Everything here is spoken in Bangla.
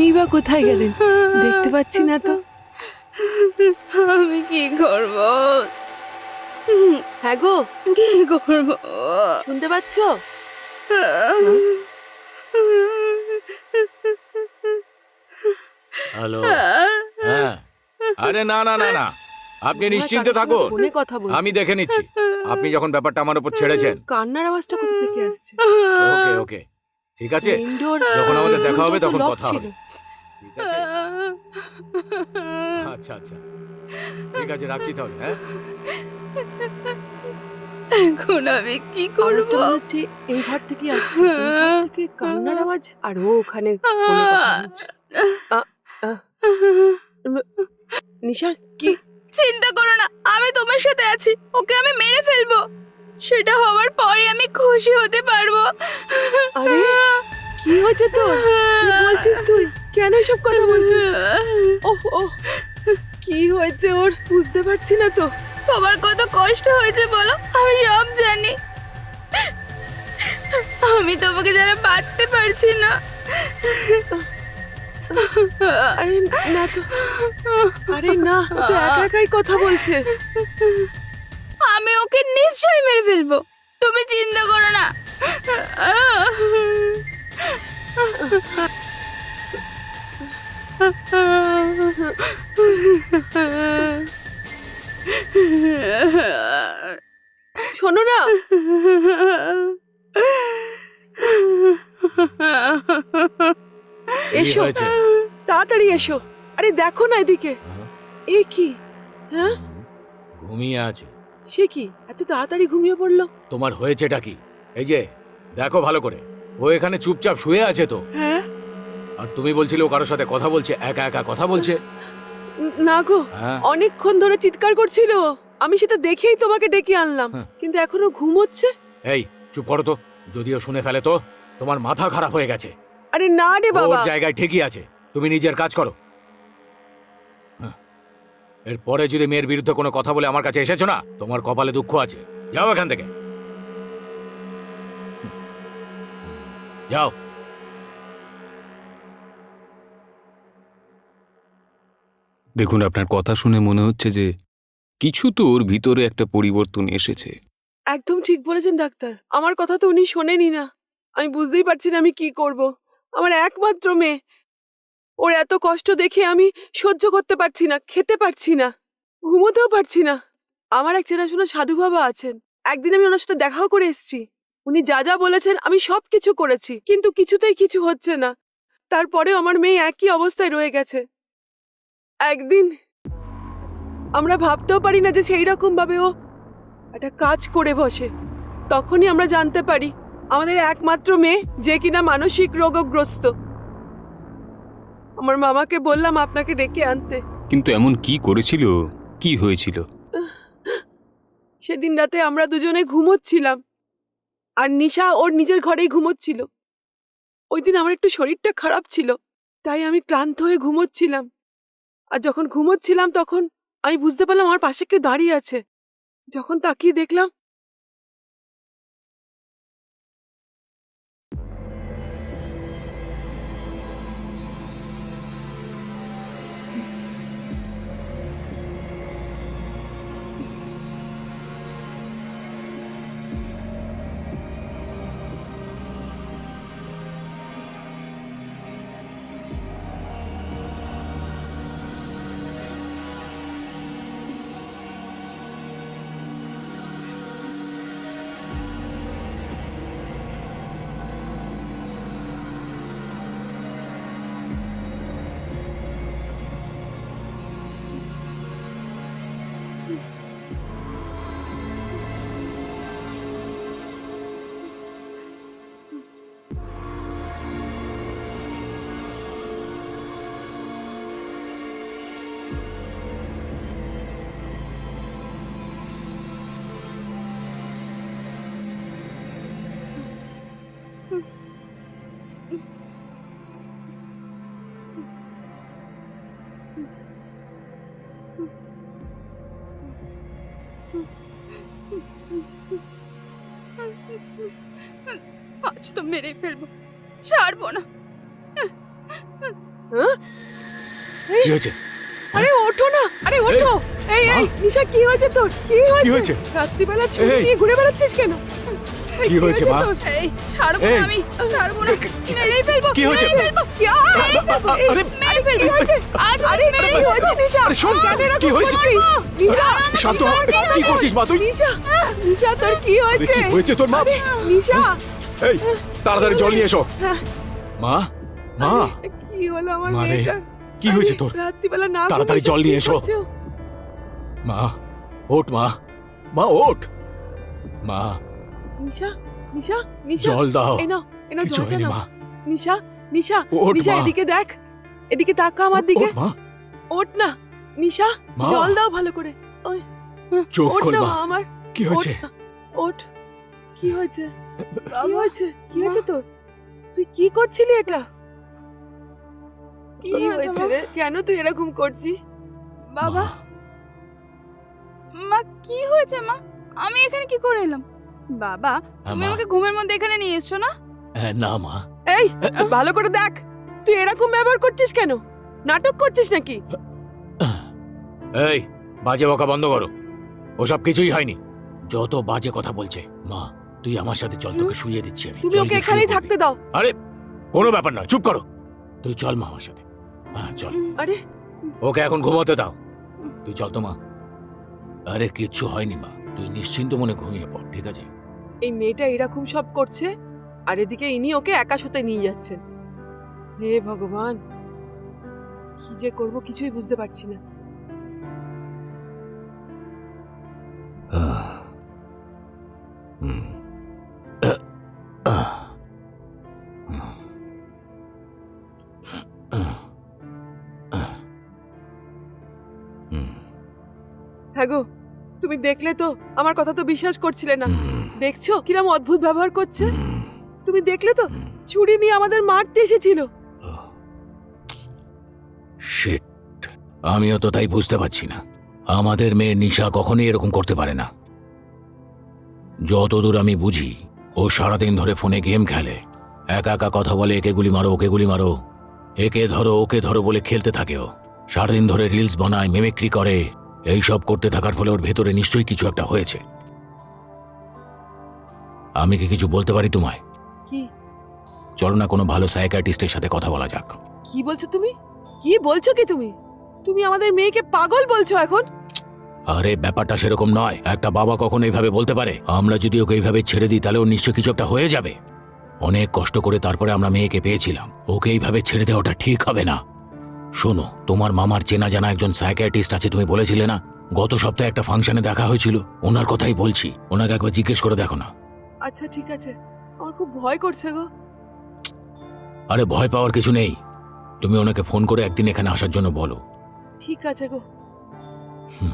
উনিই বা কোথায় গেলেন। দেখতে পাচ্ছি না তো। আমি কি করব? হ্যাঁ গো। কি করব? শুনতে পাচ্ছ? হ্যালো। হ্যাঁ। আরে না না না না। আপনি নিশ্চিন্তে থাকুন। কথা বলছি। আমি দেখে নিচ্ছি। আপনি যখন ব্যাপারটা আমার উপর ছেড়েছেন। কান্নার আওয়াজটা কোথা থেকে আসছে? ওকে ওকে। ঠিক আছে। যখন আমাদের দেখা হবে তখন কথা হবে। আচ্ছা আচ্ছা। ঠিক আছে রাখছি তাহলে হ্যাঁ? এখন আমি কি করব? হচ্ছে এই ঘর থেকে আসছে এই ঘর থেকে কান্নার আওয়াজ আর ও ওখানে কথা বলছে। নিশা কি? চিন্তা করো না আমি তোমার সাথে আছি ওকে আমি মেরে ফেলব। সেটা হওয়ার পরে আমি খুশি হতে পারব। আরে কি হয়েছে তোর? কি বলছিস তুই? কেন এসব কথা বলছিস? ওহ ও কি হয়েছে ওর? বুঝতে পারছি না তো। তোমার কত কষ্ট হয়েছে বলো? আমি সব জানি। আমি তোমাকে যারা বাঁচতে পারছি না। আরে না তো। আরে না ও তো একা একাই কথা বলছে। আমি ওকে নিশ্চয়ই মেরে ফেলব। তুমি চিন্তা করো না। শোনো না। এসো। তাড়াতাড়ি এসো। আরে দেখো না এদিকে। হ্যাঁ? এ কি? হ্যাঁ? ঘুমিয়ে আছে। সে কি? এত তাড়াতাড়ি ঘুমিয়ে পড়ল। তোমার হয়েছেটা কি? এই যে দেখো ভালো করে। ও এখানে চুপচাপ শুয়ে আছে তো। হ্যাঁ? আর তুমি বলছিলে ও কারোর সাথে কথা বলছে একা একা কথা বলছে? না গো হ্যাঁ। অনেকক্ষণ ধরে চিৎকার করছিল। আমি সেটা দেখেই তোমাকে ডেকে আনলাম। হ্যাঁ। কিন্তু এখনও ঘুমোচ্ছে এই চুপ করো তো। যদিও শুনে ফেলে তো তোমার মাথা খারাপ হয়ে গেছে। আরে না রে ওর বাবা। জায়গায় ঠিকই আছে। তুমি নিজের কাজ করো। হ্যাঁ। এরপরে যদি মেয়ের বিরুদ্ধে কোনো কথা বলে আমার কাছে এসেছ না তোমার কপালে দুঃখ আছে। যাও এখান থেকে। যাও দেখুন আপনার কথা শুনে মনে হচ্ছে যে কিছু তো ওর ভিতরে একটা পরিবর্তন এসেছে। একদম ঠিক বলেছেন ডাক্তার। আমার কথা তো উনি শোনেনি না। আমি বুঝতেই পারছি না আমি কি করব। আমার একমাত্র মেয়ে। ওর এত কষ্ট দেখে আমি সহ্য করতে পারছি না খেতে পারছি না ঘুমোতেও পারছি না। আমার এক চেনাশোনা সাধু বাবা আছেন। একদিন আমি ওনার সাথে দেখাও করে এসেছি। উনি যা যা বলেছেন আমি সব কিছু করেছি কিন্তু কিছুতেই কিছু হচ্ছে না। তারপরেও আমার মেয়ে একই অবস্থায় রয়ে গেছে। একদিন আমরা ভাবতেও পারি না যে সেই রকম ভাবে ও একটা কাজ করে বসে। তখনই আমরা জানতে পারি আমাদের একমাত্র মেয়ে যে কিনা মানসিক রোগগ্রস্ত। আমার মামাকে বললাম আপনাকে ডেকে আনতে। কিন্তু এমন কি করেছিল? কি হয়েছিল? সেদিন রাতে আমরা দুজনে ঘুমোচ্ছিলাম। আর নিশা ওর নিজের ঘরেই ঘুমোচ্ছিল। ওই দিন আমার একটু শরীরটা খারাপ ছিল, তাই আমি ক্লান্ত হয়ে ঘুমোচ্ছিলাম। আর যখন ঘুমোচ্ছিলাম তখন আমি বুঝতে পারলাম আমার পাশে কেউ দাঁড়িয়ে আছে। যখন তাকিয়ে দেখলাম আজ তো মেরেই ফেলব। ছাড়বো না। হ্যাঁ? কি হয়েছে? আরে ওঠো না। আরে ওঠো। এই এই নিশা কি হয়েছে তোর? কি হয়েছে? রাত্রিবেলা এই। নিয়ে ঘুরে বেড়াচ্ছিস কেন? কি হয়েছে, মা? তোর? এই ছাড়বো না আমি ছাড়বো না। মেরেই ফেলব কি হয়েছে? কি? আরে, মেরে ফেলব। কি হয়েছে? আজ আরে কি হয়েছে নিশা। আরে শোন, কেন? কি হয়েছে? নিশা শান্ত হ। কি করছিস মা তুই? নিশা নিশা তোর কি আরে, হয়েছে? কি হয়েছে তোর মা? নিশা। এই তাড়াতাড়ি জল নিয়ে এসো। হ্যাঁ, মা মা। কি হলো আমার কি হয়েছে তোর? রাত্রিবেলা না তাড়াতাড়ি জল নিয়ে এসো। মা ওঠ মা। মা ওঠ। মা নিশা নিশা নিশা। জল দাও। এই নাও এই নাও কিছু জলটা নাও। মা। নিশা নিশা নিশা এদিকে দেখ এদিকে তাকা আমার দিকে। ওঠ না নিশা জল দাও ভালো করে। ওই চোখ খোল না মা। আমার। কি ওঠ হয়েছে? ওঠ কি হয়েছে? কি বাবা, হয়েছে? কি হয়েছে তোর? তুই কি করছিলি এটা? কি হয়েছে রে? কেন তুই এরকম করছিস? বাবা। মা, মা কি হয়েছে মা? আমি এখানে কি করে এলাম? বাবা হ্যাঁ, তুমি মা। আমাকে ঘুমের মধ্যে এখানে নিয়ে এসছো না? হ্যাঁ, না মা। এই ভালো করে দেখ তুই এরকম ব্যবহার করছিস কেন? নাটক করছিস নাকি? এই বাজে বকা বন্ধ করো। ওসব কিছুই হয়নি। যত বাজে কথা বলছে মা তুই আমার সাথে চল তোকে শুয়ে দিচ্ছি আমি। তুমি ওকে এখানেই থাকতে দাও। আরে কোনো ব্যাপার না চুপ করো। তুই চল মা আমার সাথে। হ্যাঁ চল। আরে। ওকে এখন ঘুমোতে দাও। তুই চল তো মা। আরে কিচ্ছু হয়নি মা। তুই নিশ্চিন্ত মনে ঘুমিয়ে পড় ঠিক আছে? এই মেয়েটা এরকম সব করছে আর এদিকে ইনি ওকে একা শুতে নিয়ে যাচ্ছেন হে ভগবান কি যে করব কিছুই বুঝতে পারছি না। হ্যাঁ গো তুমি দেখলে তো আমার কথা তো বিশ্বাস করছিলে না। দেখছ কিরম অদ্ভুত ব্যবহার করছে? তুমি দেখলে তো। ছুরি নিয়ে আমাদের মারতে এসেছিল। আমিও তো তাই বুঝতে পারছি না। আমাদের মেয়ে নিশা কখনোই এরকম করতে পারে না। যতদূর আমি বুঝি, ও সারাদিন ধরে ফোনে গেম খেলে। একা একা কথা বলে, একে গুলি মারো, ওকে গুলি মারো। একে ধরো, ওকে ধরো বলে খেলতে থাকে ও। সারাদিন ধরে রিলস বানায় মেমিক্রি করে। এইসব করতে থাকার ফলে ওর ভেতরে নিশ্চয়ই কিছু একটা হয়েছে। আমি কি কিছু বলতে পারি তোমায়? কি? চলো না কোনো ভালো সাইকাটিস্টের সাথে কথা বলা যাক। কি বলছো তুমি? কি বলছো কি তুমি? তুমি আমাদের মেয়েকে পাগল বলছো এখন? আরে ব্যাপারটা সেরকম নয়। একটা বাবা কখনো এইভাবে বলতে পারে। আমরা যদি ওকে এইভাবে ছেড়ে দিই তাহলে ওর নিশ্চয় কিছু একটা হয়ে যাবে। অনেক কষ্ট করে তারপরে আমরা মেয়েকে পেয়েছিলাম। ওকে এইভাবে ছেড়ে দেওয়াটা ঠিক হবে না। শোনো তোমার মামার চেনা জানা একজন সাইকিয়াট্রিস্ট আছে তুমি বলেছিলে না? গত সপ্তাহে একটা ফাংশনে দেখা হয়েছিল। ওনার কথাই বলছি। ওনাকে একবার জিজ্ঞেস করে দেখো না। আচ্ছা ঠিক আছে। আমার খুব ভয় করছে গো। আরে ভয় পাওয়ার কিছু নেই। তুমি ওনাকে ফোন করে একদিন এখানে আসার জন্য বলো। ঠিক আছে গো। হুম।